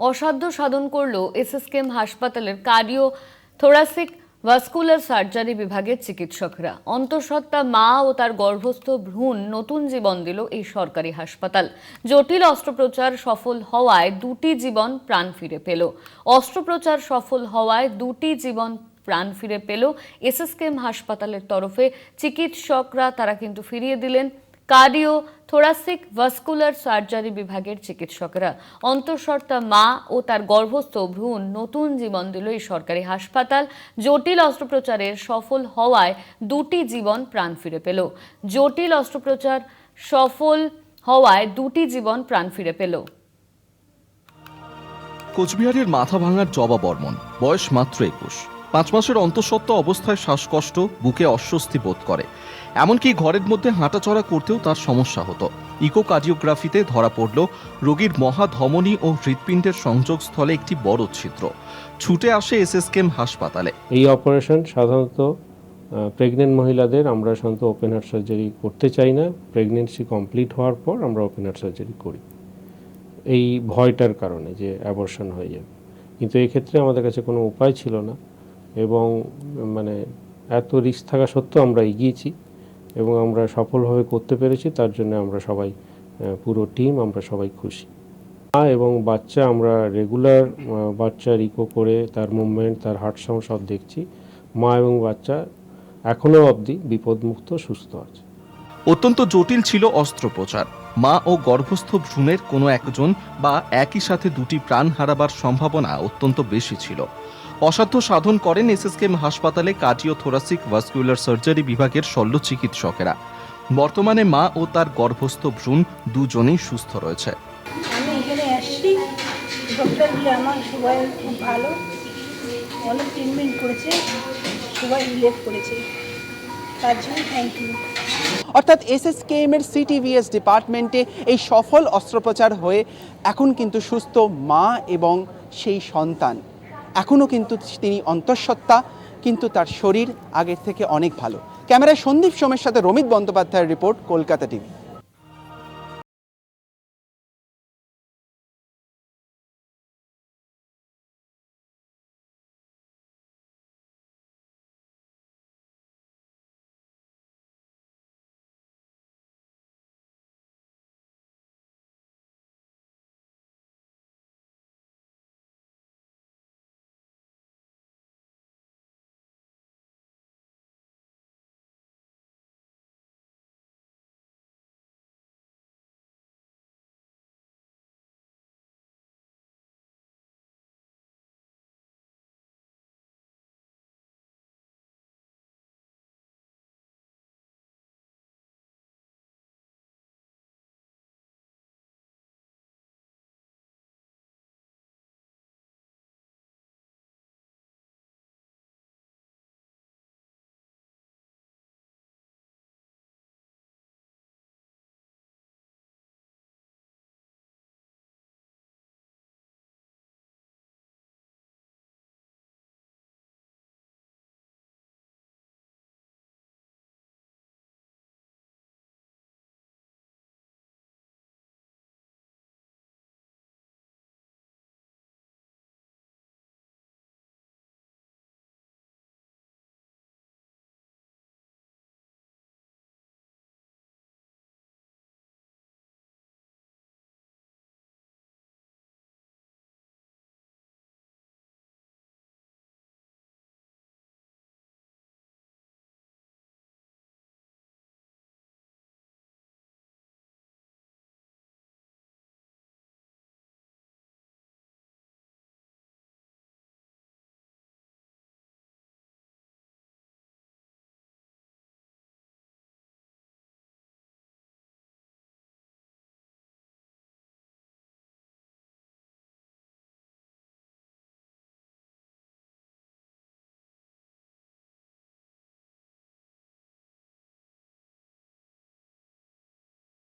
অসাধ্য সাধন করল এসএসকেএম হাসপাতালের কার্ডিও থোরাসিক ভাস্কুলার সার্জারি বিভাগের চিকিৎসকরা। অন্তঃসত্ত্বা মা ও তার গর্ভস্থ ভ্রূণ নতুন জীবন দিল এই সরকারি হাসপাতাল। জটিল অস্ত্রোপচার সফল হওয়ায় দুটি জীবন প্রাণ ফিরে পেল। অস্ত্রোপচার সফল হওয়ায় দুটি জীবন প্রাণ ফিরে পেল। এসএসকেএম হাসপাতালের তরফে চিকিৎসকরা তারা কিন্তু ফিরিয়ে দিলেন। কার্ডিও থোরাসিক ভাস্কুলার সার্জারি বিভাগের চিকিৎসকরা। অন্তঃসত্ত্বা মা ও তার গর্ভস্থ ভ্রূণ নতুন জীবন দিল এই সরকারি হাসপাতাল। জটিল অস্ত্রোপচারের সফল হওয়ায় দুটি জীবন প্রাণ ফিরে পেল। জটিল অস্ত্রোপচার সফল হওয়ায় দুটি জীবন প্রাণ ফিরে পেল। কোচবিহারের মাথা ভাঙার জবা বর্মন, বয়স মাত্র একুশ। পাঁচ মাসের অন্তঃসত্ত্বা অবস্থায় শ্বাসকষ্ট, বুকে অস্বস্তি বোধ করে। এমনকি ঘরের মধ্যে হাঁটাচলা করতেও তার সমস্যা হতো। ইকোকার্ডিওগ্রাফিতে ধরা পড়ল, রোগীর মহা মহাধমনী ও হৃৎপিণ্ডের সংযোগস্থলে একটি বড় ছিদ্র। ছুটে আসে এসএসকেএম হাসপাতালে। এই অপারেশন সাধারণত প্রেগনেন্ট মহিলাদের আমরা সাধারণত ওপেন হার্ট সার্জারি করতে চাই না। প্রেগনেন্সি কমপ্লিট হওয়ার পর আমরা ওপেন হার্ট সার্জারি করি। এই ভয়টার কারণে যে অ্যাবর্শন হয়ে যাবে। কিন্তু এক্ষেত্রে আমাদের কাছে কোনো উপায় ছিল না। এবং মানে এত রিস্ক থাকা সত্ত্বেও আমরা এগিয়েছি এবং আমরা সফলভাবে করতে পেরেছি, তার জন্য আমরা সবাই পুরো টিম আমরা সবাই খুশি। মা এবং বাচ্চা আমরা রেগুলার বাচ্চার ইকো করে তার মুভমেন্ট তার হার্ট সাউন্ড সব দেখছি। মা এবং বাচ্চা এখনও অবধি বিপদমুক্ত, সুস্থ আছে। অত্যন্ত জটিল ছিল অস্ত্রোপচার। মা ও গর্ভস্থ ভ্রূণের কোনো একজন বা একই সাথে দুটি প্রাণ হারাবার সম্ভাবনা অত্যন্ত বেশি ছিল। অসাধ্য সাধন করেন এসএসকেএম হাসপাতালে কার্ডিওথোরাসিক ভাস্কুলার সার্জারি বিভাগের শল্য চিকিৎসকেরা। বর্তমানে মা ও তার গর্ভস্থ ভ্রূণ দুজনেই সুস্থ রয়েছে। আমি এখানে আসছি। ডক্টরগুলো আমার সবাই খুব ভালো। অনেক ট্রিটমেন্ট করেছে। সবাই রিলেট করেছে। তার জন্য থ্যাংক ইউ অর্থাৎ এসএসকেএম এর সিটিভিএস ডিপার্টমেন্টে এই সফল অস্ত্রোপচার হয়ে এখন কিন্তু সুস্থ মা এবং সেই সন্তান। এখনও কিন্তু তিনি অন্তঃসত্ত্বা, কিন্তু তার শরীর আগের থেকে অনেক ভালো। ক্যামেরায় সন্দীপ সোমের সাথে রমিত বন্দ্যোপাধ্যায়ের রিপোর্ট, কলকাতা টিভি।